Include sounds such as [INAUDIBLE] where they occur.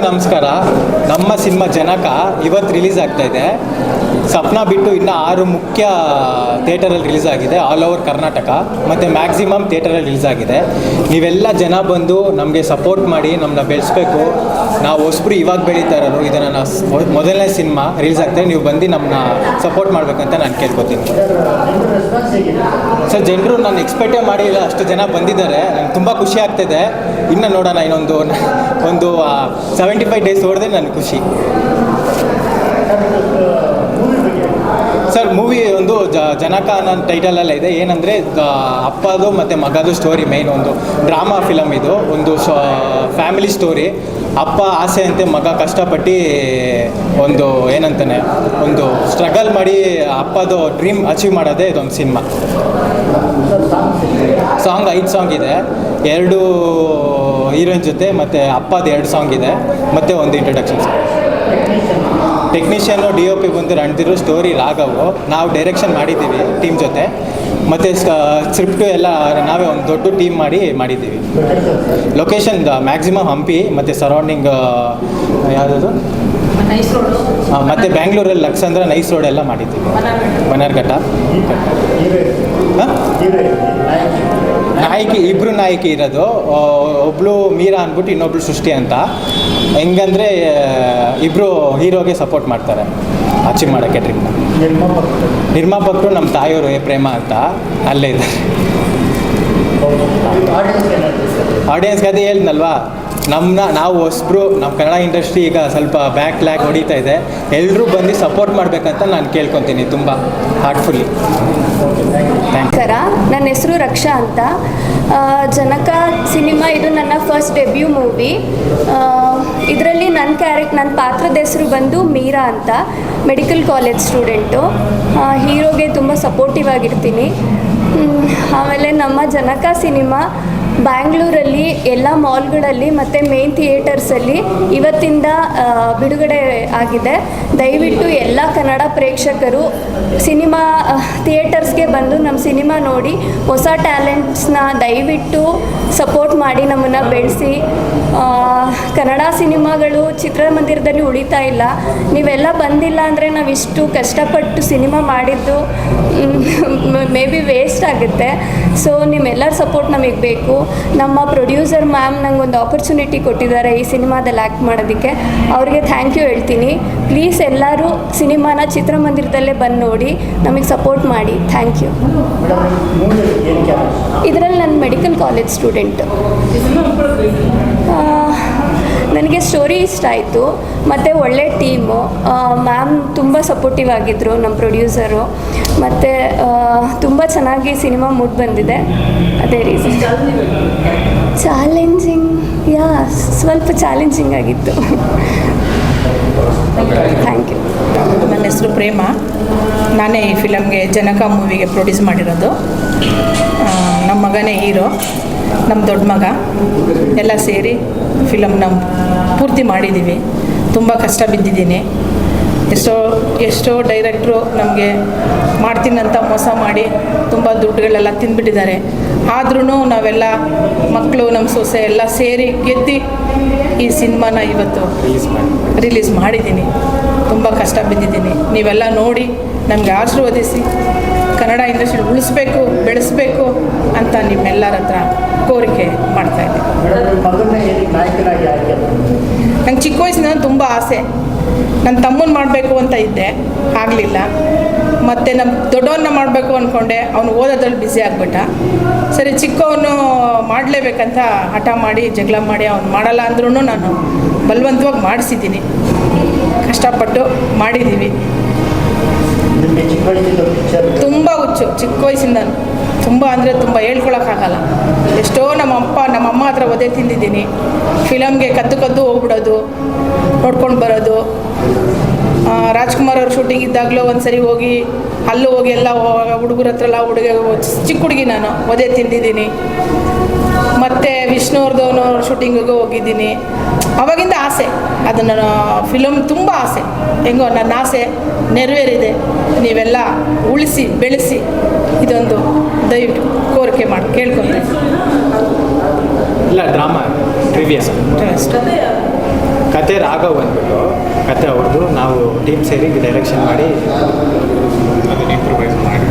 ನಮಸ್ಕಾರ. ನಮ್ಮ ಸಿನಿಮಾ ಜನಕ ಇವತ್ತು ರಿಲೀಸ್ ಆಗ್ತಾ ಇದೆ. ಸಪ್ನ ಬಿಟ್ಟು ಇನ್ನು ಆರು ಮುಖ್ಯ ಥಿಯೇಟರಲ್ಲಿ ರಿಲೀಸ್ ಆಗಿದೆ ಆಲ್ ಓವರ್ ಕರ್ನಾಟಕ ಮತ್ತು ಮ್ಯಾಕ್ಸಿಮಮ್ ಥಿಯೇಟರಲ್ಲಿ ರಿಲೀಸ್ ಆಗಿದೆ. ನೀವೆಲ್ಲ ಜನ ಬಂದು ನಮಗೆ ಸಪೋರ್ಟ್ ಮಾಡಿ ನಮ್ಮನ್ನ ಬೆಳೆಸ್ಬೇಕು. ನಾವು ಹೊಸಬ್ರು ಇವಾಗ ಬೆಳೀತಾ ಇರೋರು, ಇದನ್ನು ನಾನು ಮೊದಲನೇ ಸಿನಿಮಾ ರಿಲೀಸ್ ಆಗ್ತದೆ ನೀವು ಬಂದು ನಮ್ಮನ್ನ ಸಪೋರ್ಟ್ ಮಾಡಬೇಕಂತ ನಾನು ಕೇಳ್ಕೊತೀನಿ. ಸರ್, ಜನರು ನಾನು ಎಕ್ಸ್ಪೆಕ್ಟೇ ಮಾಡಿಲ್ಲ. ಅಷ್ಟು ಜನ ಬಂದಿದ್ದಾರೆ. ನನಗೆ ತುಂಬ ಖುಷಿ ಆಗ್ತಿದೆ. ಇನ್ನು ನೋಡೋಣ, ಇನ್ನೊಂದು [LAUGHS] ಒಂದು ಸೆವೆಂಟಿ ಫೈವ್ ಡೇಸ್ ಹೊಡೆದ್ರೆ ನನಗೆ ಖುಷಿ. ಸರ್ ಮೂವಿ ಒಂದು ಜನಕ ಅನ್ನೋ ಟೈಟಲಲ್ಲ ಇದೆ. ಏನಂದರೆ ಅಪ್ಪದು ಮತ್ತು ಮಗದು ಸ್ಟೋರಿ ಮೇನ್ ಒಂದು. ಡ್ರಾಮಾ ಫಿಲಮ್ ಇದು. ಒಂದು ಫ್ಯಾಮಿಲಿ ಸ್ಟೋರಿ ಅಪ್ಪ ಆಸೆ ಅಂತೆ ಮಗ ಕಷ್ಟಪಟ್ಟು ಒಂದು ಏನಂತಾನೆ, ಒಂದು ಸ್ಟ್ರಗಲ್ ಮಾಡಿ ಅಪ್ಪದು ಡ್ರೀಮ್ ಅಚೀವ್ ಮಾಡೋದೇ ಇದೊಂದು ಸಿನಿಮಾ ಸಾಂಗ್ ಐದು ಸಾಂಗ್ ಇದೆ. ಎರಡು ಹೀರೋಯಿನ್ ಜೊತೆ ಮತ್ತು ಅಪ್ಪದ ಎರಡು ಸಾಂಗ್ ಇದೆ. ಮತ್ತು ಒಂದು ಇಂಟ್ರೊಡಕ್ಷನ್ ಸಾಂಗ್ ಟೆಕ್ನಿಷಿಯನ್ನು ಡಿ ಒ ಪಿ ಬಂದು ರಣದಿರು ಸ್ಟೋರಿ ರಾಘವು. ನಾವು ಡೈರೆಕ್ಷನ್ ಮಾಡಿದ್ದೀವಿ ಟೀಮ್ ಜೊತೆ. ಮತ್ತು ಸ್ಕ್ರಿಪ್ಟು ಎಲ್ಲ ನಾವೇ ಒಂದು ದೊಡ್ಡ ಟೀಮ್ ಮಾಡಿ ಮಾಡಿದ್ದೀವಿ. ಲೊಕೇಶನ್ ಮ್ಯಾಕ್ಸಿಮಮ್ ಹಂಪಿ ಮತ್ತು ಸರೌಂಡಿಂಗ್ ಯಾವುದದು? ಮತ್ತು ಬ್ಯಾಂಗ್ಳೂರಲ್ಲಿ ಲಕ್ಸಂದ್ರ ನೈಸ್ ರೋಡ್ ಎಲ್ಲ ಮಾಡಿದ್ದೀವಿ. ಮನಾರ್ಘಟ್ಟ. ಹಾಂ? ನಾಯಕಿ ಇಬ್ಬರು ನಾಯಕಿ ಇರೋದು. ಒಬ್ಬಳು ಒಬ್ಳು ಮೀರಾ ಅಂದ್ಬಿಟ್ಟು ಇನ್ನೊಬ್ಳು ಸೃಷ್ಟಿ ಅಂತ. ಹೆಂಗಂದ್ರೆ ಇಬ್ಬರು ಹೀರೋಗೆ ಸಪೋರ್ಟ್ ಮಾಡ್ತಾರೆ. ಅಚೀವ್ ಮಾಡೋಕ್ಕೆ ಡ್ರೀಮ್ನ ನಿರ್ಮಾಪಕರು ನಮ್ಮ ತಾಯಿಯವರು ಏ ಪ್ರೇಮ ಅಂತ. ಅಲ್ಲೇ ಇದ್ದಾರೆ. ಆಡಿಯನ್ಸ್ಗೆ ಅದೇ ಹೇಳಿದ್ನಲ್ವಾ? ನಮ್ಮನ್ನ ನಾವು ಹೊಸಬ್ರು ನಮ್ಮ ಕನ್ನಡ ಇಂಡಸ್ಟ್ರಿ ಈಗ ಸ್ವಲ್ಪ ಬ್ಯಾಕ್ ಲ್ಯಾಕ್ ಹೊಡಿತಾ ಇದೆ. ಎಲ್ಲರೂ ಬಂದು ಸಪೋರ್ಟ್ ಮಾಡಬೇಕಂತ ನಾನು ಕೇಳ್ಕೊತೀನಿ ತುಂಬ ಹಾರ್ಟ್ಫುಲ್ಲಿ ಸರ? ನನ್ನ ಹೆಸರು ರಕ್ಷಾ ಅಂತ. ಜನಕ ಸಿನಿಮಾ ಇದು ನನ್ನ ಫಸ್ಟ್ ಡೆಬ್ಯೂ ಮೂವಿ ಇದರಲ್ಲಿ ನನ್ನ ಕ್ಯಾರೆಕ್ಟ್ ನನ್ನ ಪಾತ್ರದ ಹೆಸರು ಬಂದು ಮೀರಾ ಅಂತ ಮೆಡಿಕಲ್ ಕಾಲೇಜ್ ಸ್ಟೂಡೆಂಟು ಹೀರೋಗೆ ತುಂಬ ಸಪೋರ್ಟಿವ್ ಆಗಿರ್ತೀನಿ. ಆಮೇಲೆ ನಮ್ಮ ಜನಕ ಸಿನಿಮಾ ಬ್ಯಾಂಗ್ಳೂರಲ್ಲಿ ಎಲ್ಲ ಮಾಲ್ಗಳಲ್ಲಿ ಮತ್ತು ಮೇನ್ ಥಿಯೇಟರ್ಸಲ್ಲಿ ಇವತ್ತಿಂದ ಬಿಡುಗಡೆ ಆಗಿದೆ. ದಯವಿಟ್ಟು ಎಲ್ಲ ಕನ್ನಡ ಪ್ರೇಕ್ಷಕರು ಸಿನಿಮಾ ಥಿಯೇಟರ್ಸ್ಗೆ ಬಂದು ನಮ್ಮ ಸಿನಿಮಾ ನೋಡಿ, ಹೊಸ ಟ್ಯಾಲೆಂಟ್ಸ್ನ ದಯವಿಟ್ಟು ಸಪೋರ್ಟ್ ಮಾಡಿ ನಮ್ಮನ್ನು ಬೆಳೆಸಿ. ಕನ್ನಡ ಸಿನಿಮಾಗಳು ಚಿತ್ರಮಂದಿರದಲ್ಲಿ ಉಳಿತಾ ಇಲ್ಲ. ನೀವೆಲ್ಲ ಬಂದಿಲ್ಲ ಅಂದರೆ ನಾವು ಇಷ್ಟು ಕಷ್ಟಪಟ್ಟು ಸಿನಿಮಾ ಮಾಡಿದ್ದು ಮೇ ಬಿ ವೇಸ್ಟ್ ಆಗುತ್ತೆ. ಸೊ ನಿಮ್ಮೆಲ್ಲರ ಸಪೋರ್ಟ್ ನಮಗೆ ಬೇಕು. ನಮ್ಮ ಪ್ರೊಡ್ಯೂಸರ್ ಮ್ಯಾಮ್ ನಂಗೆ ಒಂದು ಆಪರ್ಚುನಿಟಿ ಕೊಟ್ಟಿದ್ದಾರೆ ಈ ಸಿನಿಮಾದಲ್ಲಿ ಆ್ಯಕ್ಟ್ ಮಾಡೋದಕ್ಕೆ. ಅವ್ರಿಗೆ ಥ್ಯಾಂಕ್ ಯು ಹೇಳ್ತೀನಿ. ಪ್ಲೀಸ್ ಎಲ್ಲರೂ ಸಿನಿಮಾನ ಚಿತ್ರಮಂದಿರದಲ್ಲೇ ಬಂದು ನೋಡಿ, ನಮಗೆ ಸಪೋರ್ಟ್ ಮಾಡಿ. ಥ್ಯಾಂಕ್ ಯು ಇದರಲ್ಲಿ ನಾನು ಮೆಡಿಕಲ್ ಕಾಲೇಜ್ ಸ್ಟೂಡೆಂಟ್ ನನಗೆ ಸ್ಟೋರಿ ಇಷ್ಟ ಆಯಿತು. ಮತ್ತು ಒಳ್ಳೆ ಟೀಮು. ಮ್ಯಾಮ್ ತುಂಬ ಸಪೋರ್ಟಿವ್ ಆಗಿದ್ದರು ನಮ್ಮ ಪ್ರೊಡ್ಯೂಸರು. ಮತ್ತು ತುಂಬ ಚೆನ್ನಾಗಿ ಸಿನಿಮಾ ಮೂಡ್ ಬಂದಿದೆ. ಅದೇ ರೀಸನ್ ಚಾಲೆಂಜಿಂಗ್ ಯಾ, ಸ್ವಲ್ಪ ಚಾಲೆಂಜಿಂಗ್ ಆಗಿತ್ತು. ಥ್ಯಾಂಕ್ ಯು ನನ್ನ ಹೆಸರು ಪ್ರೇಮ. ನಾನೇ ಈ ಫಿಲಮ್ಗೆ ಜನಕ ಮೂವಿಗೆ ಪ್ರೊಡ್ಯೂಸ್ ಮಾಡಿರೋದು. ನಮ್ಮ ಮಗನೇ ಹೀರೋ ನಮ್ಮ ದೊಡ್ಡ ಮಗ. ಎಲ್ಲ ಸೇರಿ ಫಿಲಮ್ ನಾವು ಪೂರ್ತಿ ಮಾಡಿದ್ದೀವಿ ತುಂಬ ಕಷ್ಟ ಬಿದ್ದಿದ್ದೀನಿ. ಎಷ್ಟೋ ಎಷ್ಟೋ ಡೈರೆಕ್ಟ್ರು ನಮಗೆ ಮಾಡ್ತೀನಂತ ಮೋಸ ಮಾಡಿ ತುಂಬ ದುಡ್ಡುಗಳೆಲ್ಲ ತಿಂದ್ಬಿಟ್ಟಿದ್ದಾರೆ. ಆದ್ರೂ ನಾವೆಲ್ಲ ಮಕ್ಕಳು ನಮ್ಮ ಸೊಸೆ ಎಲ್ಲ ಸೇರಿ ಗೆದ್ದು ಈ ಸಿನಿಮಾನ ಇವತ್ತು ರಿಲೀಸ್ ಮಾಡಿದ್ದೀನಿ. ತುಂಬ ಕಷ್ಟ ಬಿದ್ದಿದ್ದೀನಿ. ನೀವೆಲ್ಲ ನೋಡಿ ನಮಗೆ ಆಶೀರ್ವದಿಸಿ. ಕನ್ನಡ ಇಂಡಸ್ಟ್ರಿ ಉಳಿಸ್ಬೇಕು ಬೆಳೆಸ್ಬೇಕು ಅಂತ ನಿಮ್ಮೆಲ್ಲರ ಹತ್ರ ಕೋರಿಕೆ ಮಾಡ್ತಾಯಿದ್ದೀನಿ ಇದ್ದೆ. ಏನಕ್ಕೆ ನಾಯಕನಾಗಿ ಆಯ್ಕೆ ನಂಗೆ ಚಿಕ್ಕ ವಯಸ್ಸಿನ ತುಂಬ ಆಸೆ. ನನ್ನ ತಮ್ಮನ ಮಾಡಬೇಕು ಅಂತ ಇದ್ದೆ ಆಗಲಿಲ್ಲ. ಮತ್ತು ನಮ್ಮ ದೊಡ್ಡವನ್ನ ಮಾಡಬೇಕು ಅಂದ್ಕೊಂಡೆ ಅವನು ಓದೋದ್ರಲ್ಲಿ ಬ್ಯುಸಿ ಆಗಿಬಿಟ್ಟ. ಸರಿ ಚಿಕ್ಕವನು ಮಾಡಲೇಬೇಕಂತ ಹಠ ಮಾಡಿ ಜಗಳ ಮಾಡಿ ಅವ್ನು ಮಾಡಲ್ಲ ಅಂದ್ರೂ ನಾನು ಬಲವಂತವಾಗಿ ಮಾಡಿಸಿದ್ದೀನಿ. ಕಷ್ಟಪಟ್ಟು ಮಾಡಿದ್ದೀವಿ ತುಂಬ ಹುಚ್ಚು, ಚಿಕ್ಕ ವಯಸ್ಸಿಂದ. ತುಂಬ ಅಂದರೆ ತುಂಬ ಹೇಳ್ಕೊಳಕ್ಕಾಗಲ್ಲ. ಎಷ್ಟೋ ನಮ್ಮ ಅಪ್ಪ, ನಮ್ಮ ಅಮ್ಮ ಹತ್ರ ಒದೆ ತಿಂದಿದ್ದೀನಿ. ಫಿಲಮ್ಗೆ ಕದ್ದು ಕದ್ದು ಹೋಗ್ಬಿಡೋದು, ನೋಡ್ಕೊಂಡು ಬರೋದು. ರಾಜ್ಕುಮಾರ್ ಅವ್ರ ಶೂಟಿಂಗ್ ಇದ್ದಾಗಲೂ ಒಂದು ಸರಿ ಹೋಗಿ, ಅಲ್ಲೂ ಹೋಗಿ ಎಲ್ಲ ಹುಡುಗರ ಹತ್ರ ಎಲ್ಲ ಹುಡುಗ ಚಿಕ್ಕ ಹುಡುಗಿ ನಾನು, ಒದೆ ತಿಂದಿದ್ದೀನಿ. ಮತ್ತು ವಿಷ್ಣುವರ್ಧನ್ ಅವ್ರ ಶೂಟಿಂಗಿಗೂ ಹೋಗಿದ್ದೀನಿ. ಅವಾಗಿಂದ ಆಸೆ. ಅದನ್ನು ಫಿಲಮ್ ತುಂಬ ಆಸೆ. ಹೆಂಗೋ ನನ್ನ ಆಸೆ ನೆರವೇರಿದೆ. ನೀವೆಲ್ಲ ಉಳಿಸಿ ಬೆಳೆಸಿ ಇದೊಂದು ದಯವಿಟ್ಟು ಕೋರಿಕೆ ಮಾಡಿ ಕೇಳ್ಕೊತೀನಿ ಇಲ್ಲ ಡ್ರಾಮಾ ಪ್ರಿವಿಯಸ್ ಕತೆ ರಾಘವ್ ಅಂದ್ಬಿಟ್ಟು ಕತೆ ಅವ್ರದ್ದು. ನಾವು ಟೀಮ್ ಸೇರಿ ಡೈರೆಕ್ಷನ್ ಮಾಡಿ ಅದನ್ನ ಇಂಪ್ರೂವೈಸ್ ಮಾಡಿ.